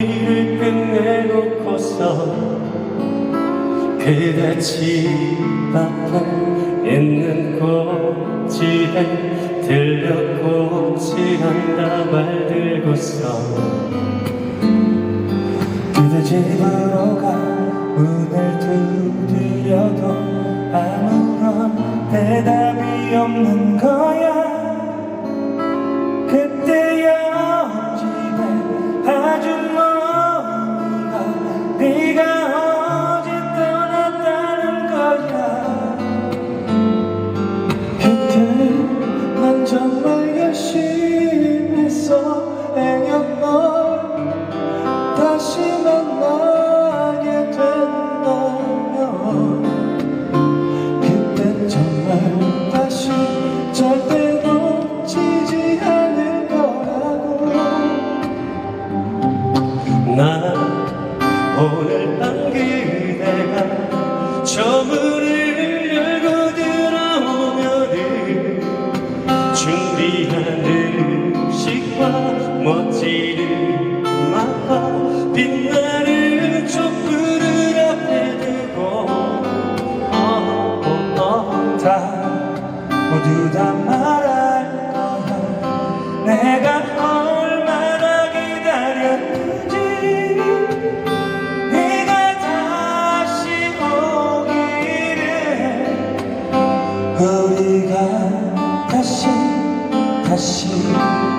일을 끝내놓고서 그대 집 앞에 있는 꽃집에 들려 꽃이한다 말들고서 그대 집으로 가 문을 두드려도 아무런 대답이 없는 날 그대가 저 문을 열고 들어오면은 준비한 음식과 멋지는 맛과 빛나는 촛불을 앞에 두고 어, 어, 어, 다 모두 다 말. 다시 다시.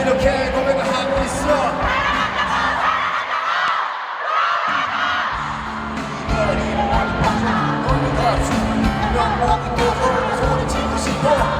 이렇게 고백을 하고 있어. 너는 다 죽으면 모두 소리치고 싶어.